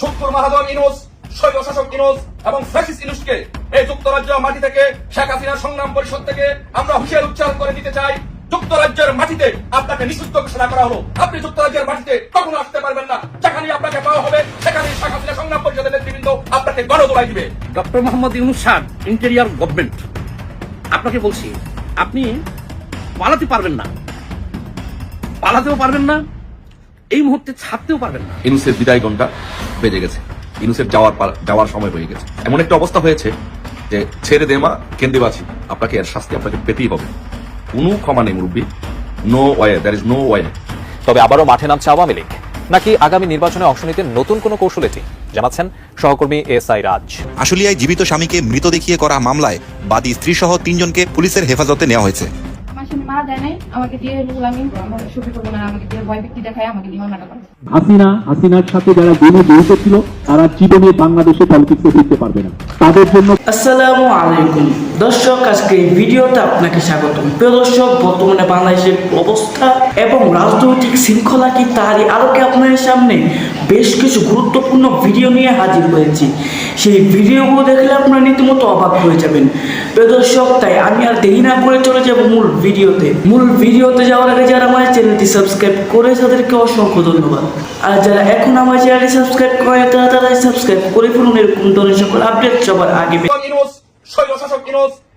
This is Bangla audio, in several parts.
শুক্র মাহাদন ইনুস শৈল শাসক ইনুস এবং ফ্যাসিস ইনুসকে এই যুক্তরাজ্য মাটি থেকে শেখ হাসিনা সংগ্রাম পরিষদ থেকে আমরা হুঁশিয়ার উচ্চারণ করে দিতে চাই। যুক্তরাজ্যের মাটিতে আপনাকে নিষিদ্ধ ঘোষণা করা হলো। আপনি যুক্তরাজ্যের মাটিতে কখনো আসতে পারবেন না। যেখানে আপনাকে পাওয়া হবে সেখানে শেখ হাসিনা সংগ্রাম পরিষদের নেতৃবৃন্দ আপনাকে গণদোলাই দিবে। Doctor Mohammad Yunus sir, interior government, আপনাকে বলছি, আপনি পালাতে পারবেন না। পালাতেও পারবেন না এই মুহূর্তে ছাড়তেও পারবেন না। ইনুসের বিদায় ঘণ্টা বেজে গেছে। ইনুসের যাওয়ার যাওয়ার সময় হয়ে গেছে। এমন একটা অবস্থা হয়েছে যে ছেড়ে দেমা কেন্দ্রবাসী আপনাকে এর শাস্তি আপনাকে পেতেই হবে। কোনো ক্ষমা নেই মুরব্বী। No way there is no way তবে আবারও মাঠে নামছে আওয়ামী লীগ। নাকি আগামী নির্বাচনে অংশ নিতে নতুন কোনো কৌশল এটি? জানাচ্ছেন সহকর্মী এস আই রাজ। আশুলিয়ায় জীবিত স্বামীকে মৃত দেখিয়ে করা মামলায় বাদী স্ত্রীসহ তিনজনকে পুলিশের হেফাজতে নেওয়া হয়েছে। আমার স্বামী মারা যায় নাই আমাকে দিয়ে আমি আমার ছবি করব না আমাকে দিয়ে ভয় ব্যক্তি দেখায় আমাকে দিয়ে মামলাটা করে হাসিনা হাসিনার সাথে যারা গেমে জড়িত ছিল তারা জীবনে বাংলাদেশে পলিটিক্সে ফিরতে পারবে না। তাদের জন্য আসসালামু আলাইকুম। দর্শক আজকে এই ভিডিওতে আপনাকে স্বাগত প্রিয় দর্শক বর্তমানে বাংলাদেশের অবস্থা এবং রাজনৈতিক শৃঙ্খলা কি তারই আলোকে আপনাদের সামনে বেশ কিছু গুরুত্বপূর্ণ ভিডিও নিয়ে হাজির হয়েছি। সেই ভিডিওগুলো দেখলে আপনারা রীতিমতো অবাক হয়ে যাবেন। প্রিয় দর্শক তাই আমি আর দেরি না করে চলে যাব মূল ভিডিওতে। মূল ভিডিওতে যাওয়ার আগে যারা আমার চ্যানেলটি সাবস্ক্রাইব করে তাদেরকে অসংখ্য ধন্যবাদ। আর যারা এখন আমার চ্যানেলটি সাবস্ক্রাইব করে তারা তারাই সাবস্ক্রাইব করে ফেলুন, এরকম ধরনের সকল আপডেট সবার আগে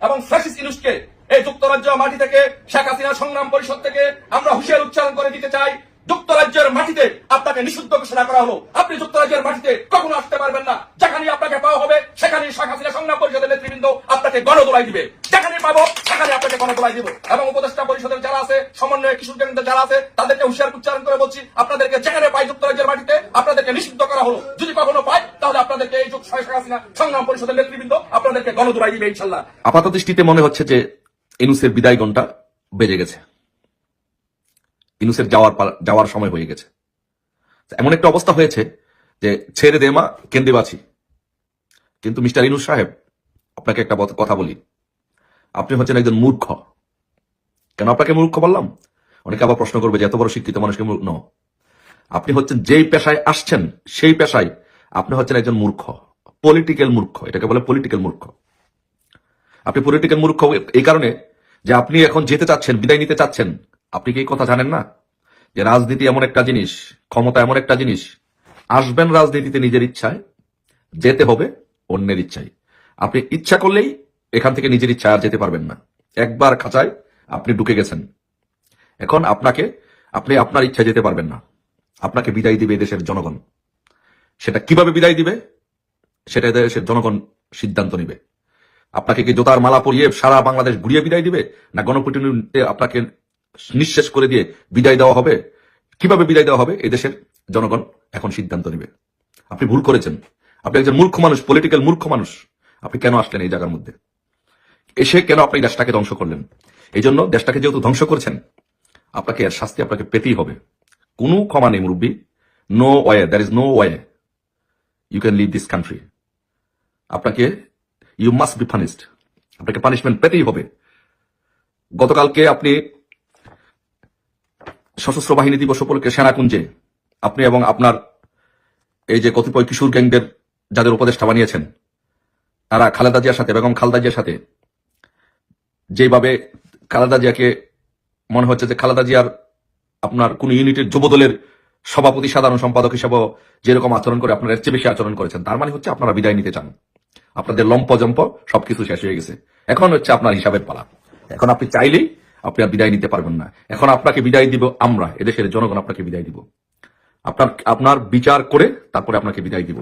এবং এই যুক্তরাজ্য মাটি থেকে শেখ হাসিনা সংগ্রাম পরিষদ থেকে আমরা হুঁশিয়ার উচ্চারণ করে দিতে চাই। যুক্তরাজ্যের মাটিতে আপনাকে নিষিদ্ধ ঘোষণা করা হলো। আপনি যুক্তরাজ্যের মাটিতে কখনো আসতে পারবেন না। যেখানে আপনাকে পাওয়া হবে সেখানে শেখ হাসিনা সংগ্রাম পরিষদের নেতৃবৃন্দ আপনাকে গণদোলাই দিবে। যেখানে পাবো সেখানে আপনাকে গণদোলাই দিব। এবং উপদেষ্টা পরিষদের যারা আছে, সমন্বয় কিশোর কেন্দ্রের যারা আছে, তাদেরকে হুঁশিয়ার উচ্চারণ করে বলছি, আপনাদেরকে যেখানে পাই যুক্তরাজ্যের মাটিতে, আপনাদেরকে নিষিদ্ধ করা হলো। যদি কখনো পাই, তাহলে আপনাদেরকে এই যুগ শেখ হাসিনা সংগ্রাম পরিষদের নেতৃবৃন্দ আপনাদেরকে গণদোলাই দিবে, ইনশাল্লাহ। আপাত দৃষ্টিতে মনে হচ্ছে যে ইনুসের বিদায় ঘণ্টা বেজে গেছে। ইনুসের যাওয়ার যাওয়ার সময় হয়ে গেছে। এমন একটা অবস্থা হয়েছে যে ছেড়ে দেমা কেন্দ্রবাসী কিন্তু মিস্টার ইনুস সাহেব, আপনাকে একটা কথা বলি। আপনি হচ্ছেন একজন মূর্খ। কেন আপনাকে মূর্খ বললাম? অনেকে আবার প্রশ্ন করবে যে এত বড় শিক্ষিত মানুষকে মূর্খ ন আপনি হচ্ছেন যেই পেশায় আসছেন, সেই পেশায় আপনি হচ্ছেন একজন মূর্খ। পলিটিক্যাল মূর্খ, এটাকে বলে পলিটিক্যাল মূর্খ। আপনি পলিটিক্যাল মূর্খ এই কারণে যে আপনি এখন যেতে চাচ্ছেন, বিদায় নিতে চাচ্ছেন আপনি কি কথা জানেন না? যে রাজনীতি এমন একটা জিনিস, ক্ষমতা এমন একটা জিনিস। আসবেন রাজনীতিতে নিজের ইচ্ছায়, যেতে হবে অন্যের ইচ্ছায়। আপনি ইচ্ছা করলেই এখান থেকে নিজের ইচ্ছায় আর যেতে পারবেন না। একবার খাঁচায় আপনি ঢুকে গেছেন। এখন আপনাকে, আপনি আপনার ইচ্ছায় যেতে পারবেন না। আপনাকে বিদায় দিবে দেশের জনগণ। সেটা কীভাবে বিদায় দিবে? সেটা দেশের জনগণ সিদ্ধান্ত নিবে। আপনাকে কি জোতার মালা পরিয়ে সারা বাংলাদেশ ঘুরিয়ে বিদায় দিবে? না গণপ্রতিনিধিতে আপনাকে নিঃশেষ করে দিয়ে বিদায় দেওয়া হবে? কীভাবে বিদায় দেওয়া হবে? এই দেশের জনগণ এখন সিদ্ধান্ত নেবে। আপনি ভুল করেছেন। আপনি একজন মূর্খ মানুষ পলিটিক্যাল মূর্খ মানুষ। আপনি কেন আসলেন এই জায়গার মধ্যে? এসে কেন আপনি দেশটাকে ধ্বংস করলেন? এই জন্য দেশটাকে যেহেতু ধ্বংস করেছেন, আপনাকে এর শাস্তি আপনাকে পেতেই হবে। কোনো ক্ষমা নেই, মুরব্বী। No way there is no way you can leave this country আপনাকে ইউ মাস্ট বি পানিশড আপনাকে পানিশমেন্ট পেতেই হবে। গতকালকে আপনি সশস্ত্র বাহিনী দিবস উপলক্ষে সেনাকুঞ্জে আপনি এবং আপনার এই যে কতিপয় কিশোর গ্যাংদের যাদের উপদেষ্টা বানিয়েছেন, তারা খালেদা জিয়ার সাথে, বেগম খালেদা জিয়ার সাথে, যেভাবে খালেদা জিয়াকে মনে হচ্ছে যে খালেদা জিয়ার আপনার কোন ইউনিটের যুবদলের সভাপতি, সাধারণ সম্পাদক হিসেবে যেরকম আচরণ করে আপনারা চেয়ে বেশি আচরণ করেছেন। তার মানে হচ্ছে আপনারা বিদায় নিতে চান। আপনাদের লম্প জম্প সবকিছু শেষ হয়ে গেছে। এখন হচ্ছে আপনার হিসাবের পালা। এখন আপনি চাইলেই আপনি আর বিদায় নিতে পারবেন না। এখন আপনাকে বিদায় দিব আমরা, এদেশের জনগণ আপনাকে বিদায় দিব। আপনার আপনার বিচার করে তারপরে আপনাকে বিদায় দিব।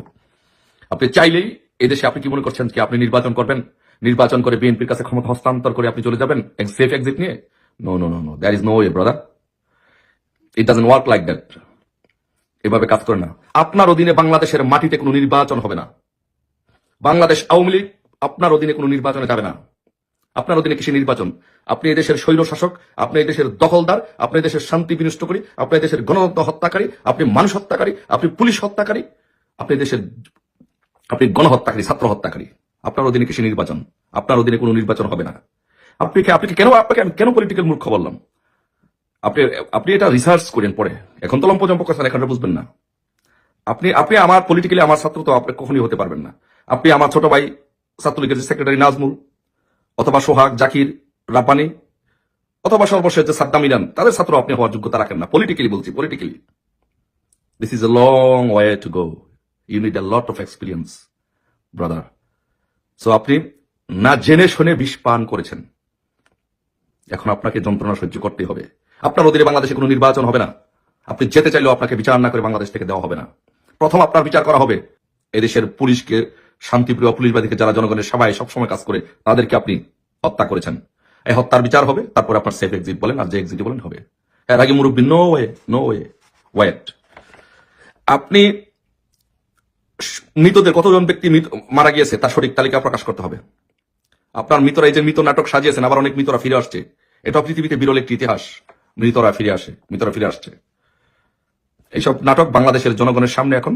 আপনি চাইলেই এদেশে আপনি কি মনে করছেন কি আপনি নির্বাচন করবেন? নির্বাচন করে বিএনপির কাছে ক্ষমতা হস্তান্তর করে আপনি চলে যাবেন? সেফ এক্সিট নিয়ে? No no no no there is no way brother it doesn't work like that এভাবে কাজ করে না। আপনার অধীনে বাংলাদেশের মাটিতে কোনো নির্বাচন হবে না। বাংলাদেশ আওয়ামী লীগ আপনার অধীনে কোনো নির্বাচনে যাবে না। আপনার অধীনে কৃষি নির্বাচন। আপনি এদেশের স্বৈর শাসক, আপনি এদেশের দখলদার, আপনি দেশের শান্তি বিনষ্ট করি আপনি দেশের গণতন্ত্র হত্যাকারী, আপনি মানুষ হত্যাকারী, আপনি পুলিশ হত্যাকারী, আপনি দেশের, আপনি গণহত্যাকারী, ছাত্র হত্যাকারী। আপনার অধীনে কৃষি নির্বাচন। আপনার অধীনে কোনো নির্বাচন হবে না। আপনি আপনি কেন, আপনাকে আমি কেন পলিটিক্যাল মূর্খ বললাম? আপনি আপনি এটা রিসার্চ করেন পরে। এখন তো লম্পজম্প কথা এখন এটা বুঝবেন না। আপনি আপনি আমার পলিটিক্যালি আমার ছাত্র তো আপনি কখনই হতে পারবেন না। আপনি আমার ছোট ভাই ছাত্রলীগের সেক্রেটারি নাজমুল অথবা সোহাগ, জাকির রাপানি অথবা সর্বশেষ যে সাদ্দাম ইরান, তাদের ছাত্র আপনি হওয়ার যোগ্যতা রাখেন না। পলিটিক্যালি বলছি politically this is a long way to go you need a lot of experience brother so আপনি না জেনে শুনে বিষ পান করেছেন। এখন আপনাকে যন্ত্রণা সহ্য করতে হবে। আপনার অধীনে বাংলাদেশে কোনো নির্বাচন হবে না। আপনি যেতে চাইলেও আপনাকে বিচার না করে বাংলাদেশ থেকে দেওয়া হবে না। প্রথম আপনার বিচার করা হবে। এদেশের পুলিশকে শান্তিপ্রিয় পুলিশ বাহিনীকে যারা জনগণের সেবায় সবসময় কাজ করে, তাদেরকে আপনি হত্যা করেছেন। এই হত্যার বিচার হবে, তারপর আপনার সেফ এক্সিট বলেন, আর যে এক্সিট বলেন হবে। এর আগে মুরব্বী no way no way wait আপনি মৃতদের, কতজন ব্যক্তি মারা গিয়েছে, তার সঠিক তালিকা প্রকাশ করতে হবে। আপনার মৃতরা, এই যে মৃত নাটক সাজিয়েছেন, আবার অনেক মৃতরা ফিরে আসছে। এটা পৃথিবীতে বিরল একটি ইতিহাস। মৃতরা ফিরে আসে, মৃতরা ফিরে আসছে। এইসব নাটক বাংলাদেশের জনগণের সামনে এখন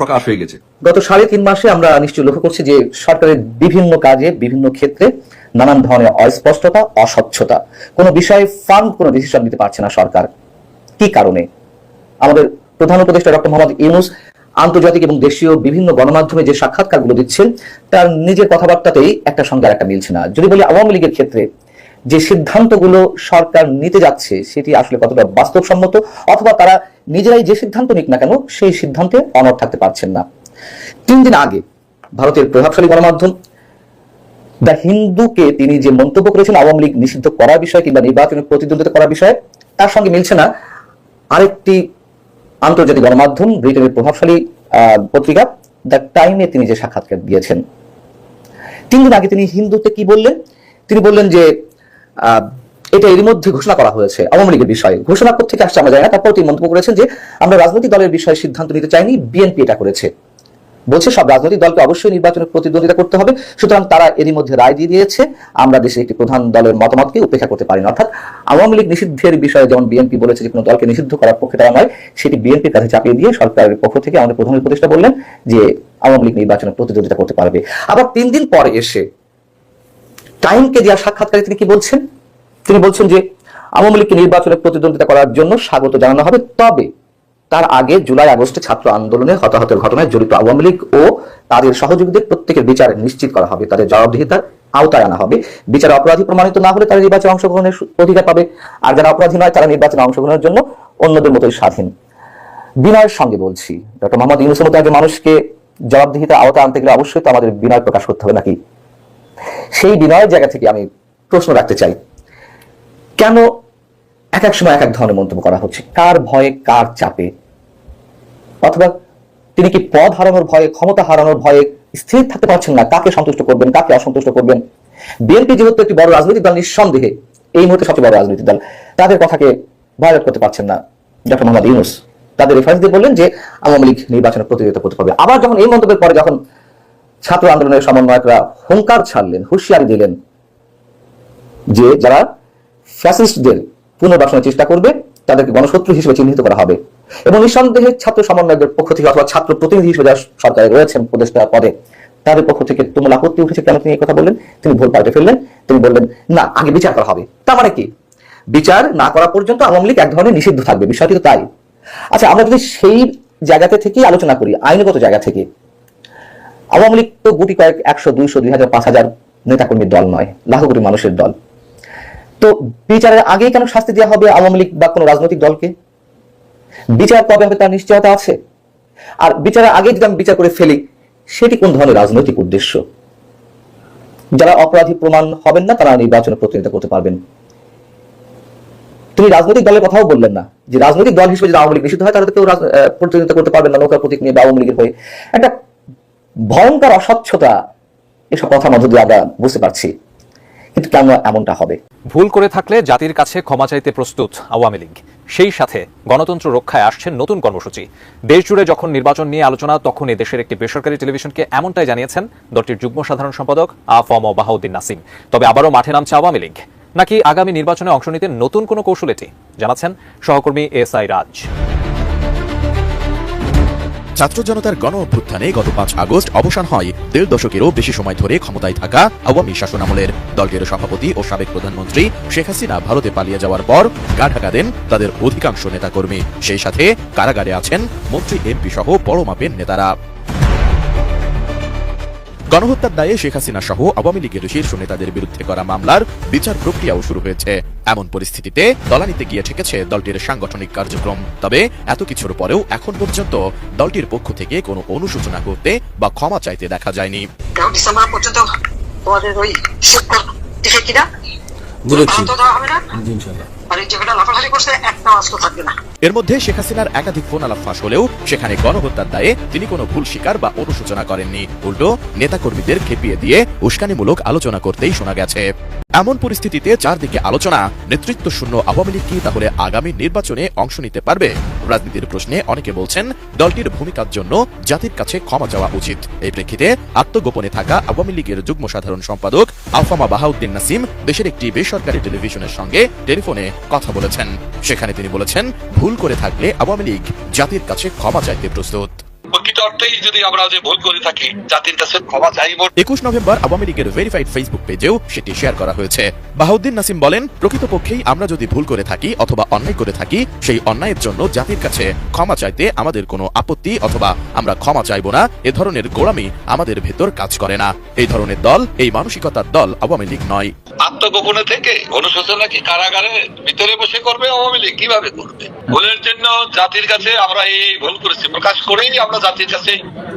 প্রকাশ হয়ে গেছে। গত সাড়ে তিন মাসে আমরা নিশ্চয়ই লক্ষ্য করছি যে সরকারের বিভিন্ন কাজে, বিভিন্ন ক্ষেত্রে নানান ধরনের অস্পষ্টতা, অস্বচ্ছতা। কোনো বিষয়ে ফার্ম কোনো ডিসিশন নিতে পারছে না সরকার। কি কারণে? আমাদের প্রধান উপদেষ্টা ডক্টর মোহাম্মদ ইউনুস আন্তর্জাতিক এবং দেশীয় বিভিন্ন গণমাধ্যমে যে সাক্ষাৎকারগুলো দিচ্ছেন, তার নিজের কথাবার্তাতেই একটা সঙ্গে একটা মিলছে না। যদি বলি আওয়ামী লীগের ক্ষেত্রে যে সিদ্ধান্তগুলো সরকার নিতে যাচ্ছে, সেটি আসলে কতটা বাস্তবসম্মত অথবা তারা নিজেরাই যে সিদ্ধান্ত নিক না কেন, সেই সিদ্ধান্তে অনড় থাকতে পারছেন না। তিন দিন আগে ভারতের প্রভাবশালী গণমাধ্যম দ্য হিন্দুকে তিনি যে মন্তব্য করেছেন আওয়ামী লীগ নিষিদ্ধ করার বিষয়ে কিংবা নির্বাচনে প্রতিদ্বন্দ্বিতা করার বিষয়ে, তার সঙ্গে মিলছে না। আরেকটি আন্তর্জাতিক গণমাধ্যম, ব্রিটেনের প্রভাবশালী পত্রিকা দ্য টাইমে তিনি যে সাক্ষাৎকার দিয়েছেন। তিন দিন আগে তিনি হিন্দুতে কি বললেন? তিনি বললেন যে এটা এরই মধ্যে ঘোষণা করা হয়েছে আওয়ামী লীগের বিষয়ে। ঘোষণা থেকে আসছে আমরা জানি না তারপর তিনি মন্তব্য করেছেন যে আমরা রাজনৈতিক দলের বিষয়ে সিদ্ধান্ত নিতে চাইনি, বিএনপি এটা করেছে। বলছে সব রাজনৈতিক দলকে অবশ্যই নির্বাচনে প্রতিদ্বন্দ্বিতা করতে হবে, সুতরাং তারা এরই মধ্যে রায় দিয়ে দিয়েছে, আমরা দেশে একটি প্রধান দলের মতামতকে উপেক্ষা করতে পারি না অর্থাৎ আওয়ামী লীগ নিষিদ্ধের বিষয়ে যেমন বিএনপি বলেছে যে কোনো দলকে নিষিদ্ধ করার পক্ষে তারা নয়, সেটি বিএনপির কাছে চাপিয়ে দিয়ে সরকারের পক্ষ থেকে আমাদের প্রধান উপদেষ্টা বললেন যে আওয়ামী লীগ নির্বাচনে প্রতিদ্বন্দ্বিতা করতে পারবে। আবার তিন দিন পরে এসে টাইমকে দেওয়া সাক্ষাৎকারে তিনি কি বলছেন? তিনি বলছেন যে, আওয়ামী লীগকে নির্বাচনে প্রতিদ্বন্দ্বিতা করার জন্য স্বাগত জানানো হবে, তবে তার আগে জুলাই, আগস্টে ছাত্র আন্দোলনে হতাহতের ঘটনায় জড়িত আওয়ামী লীগ ও তাদের সহযোগীদের প্রত্যেকের বিচার নিশ্চিত করা হবে। তাদের জবাবদিহিতার আওতায় আনা হবে। বিচারে অপরাধী প্রমাণিত না হলে তারা নির্বাচনে অংশগ্রহণের অধিকার পাবে। আর যারা অপরাধী নয়, তারা নির্বাচনে অংশগ্রহণের জন্য অন্যদের মতোই স্বাধীন। বিনয়ের সঙ্গে বলছি, ডক্টর মোহাম্মদ ইউনুসের মতো একজন মানুষকে জবাবদিহিতা আওতায় আনতে গেলে অবশ্যই তো আমাদের বিনয় প্রকাশ করতে হবে নাকি? সেই বিনয়ের জায়গা থেকে আমি প্রশ্ন রাখতে চাই। কেন এক এক সময় এক এক ধরনের মন্তব্য করা হচ্ছে? কার ভয়ে, কার চাপে? অথবা তিনি কি পদ হারানোর ভয়ে, ক্ষমতা হারানোর ভয়ে স্থির থাকতে পারছেন না? কাকে সন্তুষ্ট করবেন, কাকে অসন্তুষ্ট করবেন? বিএনপি যেহেতু একটি বড় রাজনৈতিক দল, নিঃসন্দেহে এই মুহূর্তে সবচেয়ে বড় রাজনৈতিক দল। তাদের কথাকে ভায়োলেট করতে পারছেন না ডক্টর মোহাম্মদ ইউনুস। তাদের রেফারেন্স দিয়ে বললেন যে আওয়ামী লীগ নির্বাচনে প্রতিযোগিতা করতে পারবে। আবার যখন এই মন্তব্যের পরে যখন ছাত্র আন্দোলনের সমন্বয়করা হুঙ্কার ছাড়লেন, হুঁশিয়ারি দিলেন যে যারা ফ্যাসিস্টদের পুনর্বাসনের চেষ্টা করবে, তাদেরকে গণশত্রু হিসেবে চিহ্নিত করা হবে এবং নিঃসন্দেহে ছাত্র সমন্বয়কদের পক্ষ থেকে অথবা ছাত্র প্রতিনিধি হিসেবে যারা সরকারে রয়েছেন, উপদেষ্টা পদে, তাদের পক্ষ থেকে তুমুল আপত্তি উঠেছে কেন তিনি কথা বললেন? তিনি ভুল পাল্টে ফেললেন, তিনি বললেন, না, আগে বিচার করা হবে। তার মানে কি? বিচার না করা পর্যন্ত আওয়ামী লীগ এক ধরনের নিষিদ্ধ থাকবে, বিষয়টি তো তাই। আচ্ছা আমরা যদি সেই জায়গাতে থেকেই আলোচনা করি, আইনগত জায়গা থেকে আওয়ামী লীগ তো গুটি কয়েক, একশো, দুইশো, দুই হাজার, পাঁচ হাজার নেতাকর্মীর দল নয় লাখ কোটি মানুষের দল। তো বিচারের আগেই কেন শাস্তি দেওয়া হবে আওয়ামী লীগ বা কোনো রাজনৈতিক দলকে? বিচার কবে হবে তার নিশ্চয়তা আছে। আর বিচারের আগে যদি আমি বিচার করে ফেলি, সেটি কোন ধরনের রাজনৈতিক উদ্দেশ্য? যারা অপরাধী প্রমাণ হবেন না, তারা নির্বাচনে প্রতিনিধিত্ব করতে পারবেন। তিনি রাজনৈতিক দলের কথাও বললেন না, যে রাজনৈতিক দল হিসেবে যদি আওয়ামী লীগ নিষিদ্ধ হয়, তাহলে তো কেউ প্রতিনিধিত্ব করতে পারবেন না, নৌকার প্রতীক নিয়ে বা আওয়ামী লীগের হয়ে। একটা ভয়ঙ্কর অস্বচ্ছতা এসব কথার মধ্য দিয়ে আমরা বুঝতে পারছি। কিন্তু কেন এমনটা হবে? ভুল করে থাকলে জাতির কাছে ক্ষমা চাইতে প্রস্তুত আওয়ামী লীগ। সেই সাথে গণতন্ত্র রক্ষায় আসছেন নতুন কর্মসূচি। দেশ জুড়ে যখন নির্বাচন নিয়ে আলোচনা, তখন দেশের একটি বেসরকারি টেলিভিশনকে এমনটাই জানিয়েছেন দলটির যুগ্ম সাধারণ সম্পাদক আফম বাহাউদ্দিন নাসিম। তবে আবারও মাঠে নামছে আওয়ামী লীগ। নাকি আগামী নির্বাচনে অংশ নিতে নতুন কোনো কৌশল এটি? জানাচ্ছেন সহকর্মী এস আই রাজ। ছাত্র জনতার গণ অভ্যুত্থানে গত পাঁচ আগস্ট অবসান হয়। দেড় দশকেরও বেশি সময় ধরে ক্ষমতায় থাকা আওয়ামী শাসনামলের দলটির সভাপতি ও সাবেক প্রধানমন্ত্রী শেখ হাসিনা ভারতে পালিয়ে যাওয়ার পর গা ঢাকা দেন তাদের অধিকাংশ নেতাকর্মী। সেই সাথে কারাগারে আছেন মন্ত্রী এমপি সহ বড় মাপের নেতারা। গণহত্যার দায়ে শেখ হাসিনা সহ আওয়ামী লীগের শীর্ষ নেতাদের বিরুদ্ধে করা মামলার বিচার প্রক্রিয়াও শুরু হয়েছে। এমন পরিস্থিতিতে তলানিতে গিয়ে ঠেকেছে দলটির সাংগঠনিক কার্যক্রম। তবে এত কিছুর পরেও এখন পর্যন্ত দলটির পক্ষ থেকে কোনো অনুশোচনা করতে বা ক্ষমা চাইতে দেখা যায়নি। ডিসেম্বর পর্যন্ত তোমাদের ওই সেক্টর কিনা? বুঝেছি তো দেওয়া হবে না? আর এই জায়গাটা লাফালাফি করছে, একটা আজকে থাকবে না। এর মধ্যে শেখ হাসিনার একাধিক ফোন আলাপ ফাঁস হলেও সেখানে গণহত্যার দায়ে তিনি কোনো ভুল স্বীকার বা অনুশোচনা করেননি। উল্টো, নেতাকর্মীদের খেপিয়ে দিয়ে উস্কানিমূলক আলোচনা করতেই শোনা গেছে। এমন পরিস্থিতিতে চারদিকে আলোচনা, নেতৃত্ব শূন্য আওয়ামী লীগ কি তাহলে আগামী নির্বাচনে অংশ নিতে পারবে? রাজনীতির প্রশ্নে অনেকে বলছেন, দলটির ভূমিকার জন্য জাতির কাছে ক্ষমা চাওয়া উচিত। এই প্রেক্ষিতে আত্মগোপনে থাকা আওয়ামী লীগের যুগ্ম সাধারণ সম্পাদক আলফামা বাহাউদ্দিন নাসিম দেশের একটি বেসরকারি টেলিভিশনের সঙ্গে টেলিফোনে কথা বলেছেন। সেখানে তিনি বলেছেন, ভুল করে থাকলে আওয়ামী লীগ জাতির কাছে ক্ষমা চাইতে প্রস্তুত। প্রকৃত অর্থেই যদি আমরা যে ভুল করে থাকি জাতির কাছে ক্ষমা চাইব। একুশ নভেম্বর আওয়ামী লীগের ভেরিফাইড ফেসবুক পেজেও সেটি শেয়ার করা হয়েছে। বাহাউদ্দিন নাসিম বলেন প্রকৃতপক্ষেই আমরা যদি ভুল করে থাকি অথবা অন্যায় করে থাকি সেই অন্যায়ের জন্য জাতির কাছে ক্ষমা চাইতে আমাদের কোনো আপত্তি অথবা আমরা ক্ষমা চাইব না এ ধরনের গোড়ামি আমাদের ভেতর কাজ করে না। এই ধরনের দল এই মানসিকতার দল আওয়ামী লীগ নয়। আত্মগোপনে থেকে অনুশোচনা কি কারাগারে ভিতরে বসে করবে আওয়ামী লীগ? কীভাবে করবে? ভুলের জন্য জাতির কাছে আমরা এই এই ভুল করেছি। প্রকাশ করেই আমরা জাতির কাছে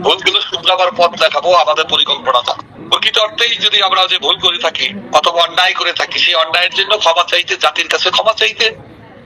ভুলগুলো শুধরাবার পথ দেখাবো, আমাদের পরিকল্পনাটা প্রকৃত অর্থেই যদি আমরা যে ভুল করে থাকি অথবা অন্যায় করে থাকি, সেই অন্যায়ের জন্য ক্ষমা চাইতে, জাতির কাছে ক্ষমা চাইতে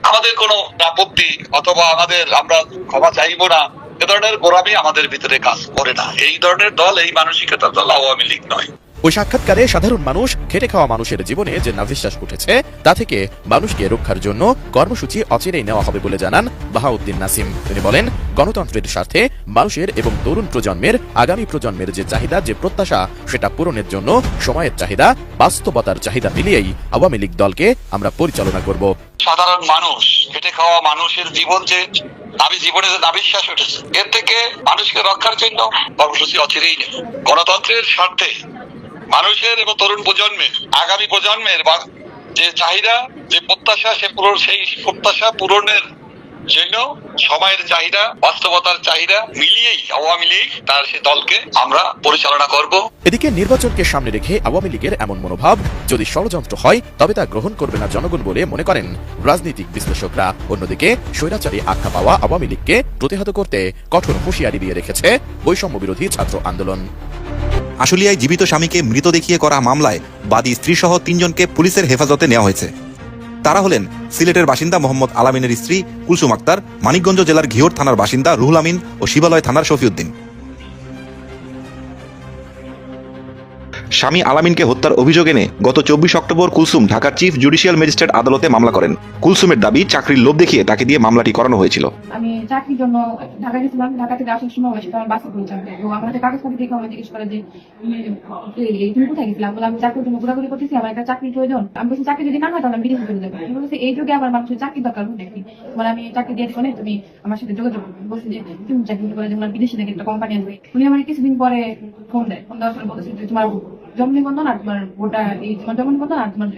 আমাদের কোনো আপত্তি অথবা আমাদের আমরা ক্ষমা চাইব না, এ ধরনের গোড়ামি আমাদের ভিতরে কাজ করে না। এই ধরনের দল, এই মানসিকতার দল আওয়ামী লীগ নয়। ওই সাক্ষাৎকারে সাধারণ মানুষ, খেটে খাওয়া মানুষের জীবনে যে নাভিশ্বাস উঠেছে, তা থেকে মানুষকে রক্ষার জন্য কর্মসূচি অচিরেই নেওয়া হবে বলে জানান বাহাউদ্দিন নাসিম। তিনি বলেন, গণতন্ত্রের স্বার্থে মানুষের এবং তরুণ প্রজন্মের, আগামী প্রজন্মের যে চাহিদা, যে প্রত্যাশা, সেটা পূরণের জন্য সময়ের চাহিদা, বাস্তবতার চাহিদা মিলিয়েই আওয়ামী লীগ দলকে আমরা পরিচালনা করব। সাধারণ মানুষ, খেটে খাওয়া মানুষের জীবন যে আমি জীবনে যে নাবিশ্বাস উঠেছে, এর থেকে মানুষকে রক্ষার জন্য কর্মসূচি অচিরেই নেব গণতন্ত্রের স্বার্থে মানুষের এবং তরুণ প্রজন্মের, আগামী প্রজন্মের যে চাহিদা, যে প্রত্যাশা, সে পূরণ, সেই প্রত্যাশা পূরণের জন্য সময়ের চাহিদা বাস্তবতার চাহিদা মিলিয়েই আওয়ামী লীগ তার সে দলকে আমরা পরিচালনা করব। এদিকে নির্বাচনকে সামনে রেখে আওয়ামী লীগের এমন মনোভাব যদি ষড়যন্ত্র হয় তবে তা গ্রহণ করবে না জনগণ বলে মনে করেন রাজনৈতিক বিশ্লেষকরা। অন্যদিকে স্বৈরাচারী আখ্যা পাওয়া আওয়ামী লীগকে প্রতিহত করতে কঠোর হুঁশিয়ারি দিয়ে রেখেছে বৈষম্য বিরোধী ছাত্র আন্দোলন। আশুলিয়ায় জীবিত স্বামীকে মৃত দেখিয়ে করা মামলায় বাদী স্ত্রীসহ তিনজনকে পুলিশের হেফাজতে নেওয়া হয়েছে। তারা হলেন সিলেটের বাসিন্দা মোহাম্মদ আলামিনের স্ত্রী কুলসুম আক্তার, মানিকগঞ্জ জেলার ঘিওর থানার বাসিন্দা রুহুল আমিন ও শিবালয় থানার শফিউদ্দিন। স্বামী আলামিনকে হত্যার অভিযোগ এনে গত চব্বিশ অক্টোবর কুলসুম ঢাকার চিফ জুডিশিয়াল ম্যাজিস্ট্রেট আদালতে মামলা করেন। কুলসুমের দাবি, চাকরির লোভ দেখিয়ে তাকে দিয়ে মামলাটি করানো হয়েছিল। আমি চাকরির জন্য ঢাকা গেছিলাম। ঢাকা থেকে আসার সময় হয়েছে আমার বাসে আমার দেখে জিজ্ঞেস করে যে, তুমি কোথায় গেছিলাম? বলে, আমি চাকরির জন্য ঘোরাঘুরি করতেছি। আমার একটা চাকরির প্রয়োজন। আমি বলছি, চাকরি যদি না হয় তাহলে আমি বিদেশে চলে যাব। বলছি, এই যুগে আমার মানুষের চাকরি দরকার দেখি মানে আমি চাকরি দিয়ে দিবো তুমি আমার সাথে যোগাযোগ। বলছি যে, তুমি চাকরি করে যেমন বিদেশে থেকে একটা কোম্পানি আসবে উনি আমার কিছুদিন পরে ফোন দেয়। ফোন দেওয়ার পরে বলছে তোমার জন্ম নিবন্ধন আর তোমার ভোটার এই তোমার জন্ম নিবন্ধন আর তোমার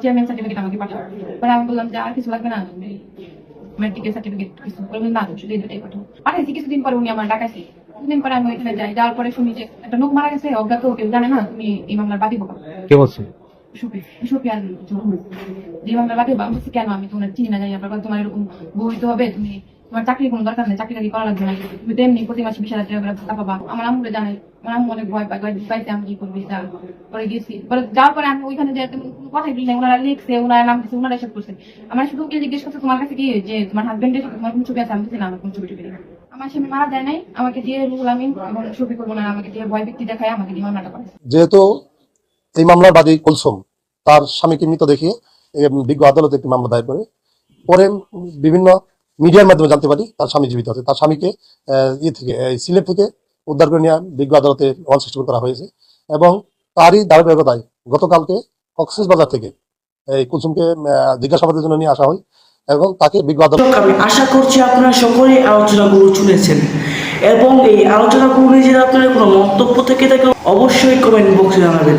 চেয়ারম্যান সার্টিফিকেট আমাকে পাঠাও। পরে আমি বললাম যে আর কিছু লাগবে না মেডিকেল সার্টিফিকেট কিছু বলবেন না শুধু এই দুটাই পাঠাও। পাঠাইছি কিছুদিন পরে উনি আমার ডাকাইছে। কিছুদিন পরে আমি ওইখানে যাই যাওয়ার পরে শুনি যে একটা লোক মারা গেছে অজ্ঞাত কেউ জানে না তুমি এই মামলার বাদী বকা কে বলছে? সুপিয়ান যে মামলার বাদী বকা কেন? আমি তোমার চিনি না জানি আপনার তোমার এরকম বই হইতে হবে তুমি তোমার কোনো দরকার নেই করা লাগবে না তুমি প্রতি মাসে টাকা পাবা। আমার আমার অনেক ভয় আমি কি করবি পরে গেছি। পরে যাওয়ার পরে আমি ওইখানে যে ওনারা লিখছে, ওনারা নাম দিচ্ছে ওনারা এসব করছে। আমার শুধু কি জিজ্ঞেস করছে, তোমার কাছে কি যে তোমার হাজবেন্ডের তোমার কোনো ছবি আছে? আমি না, আমার ছবি আমার স্বামী মারা যায় নাই, আমাকে দিয়ে রুহুল ছবি করব না, আমাকে দিয়ে ভয় ব্যক্তি দেখায়, আমাকে দিয়ে মামলাটা করে যেহেতু এই মামলার বাদী কুলসুম, তার স্বামীকে মৃত দেখিয়ে বিজ্ঞ আদালতে একটি মামলা দায়ের করে। পরে বিভিন্ন মিডিয়ার মাধ্যমে জানতে পারি তার স্বামী জীবিত আছে। তার স্বামীকে ইয়ে থেকে সিলেট থেকে উদ্ধার করে নেওয়া বিজ্ঞ আদালতে ওয়ান সিক্সটি করা হয়েছে এবং তারই ধারাবাহিকতায় গতকালকে কক্সেস বাজার থেকে এই কুলসুমকে আহ, জিজ্ঞাসাবাদের জন্য নিয়ে আসা হয় এবং তাকে বিজ্ঞ আদালত আশা করছি আপনারা সকলেই আলোচনাগুলো শুনেছেন এবং এই আলোচনাগুলো নিয়ে যদি আপনার কোনো মন্তব্য থেকে থাকে অবশ্যই কমেন্ট বক্সে জানাবেন।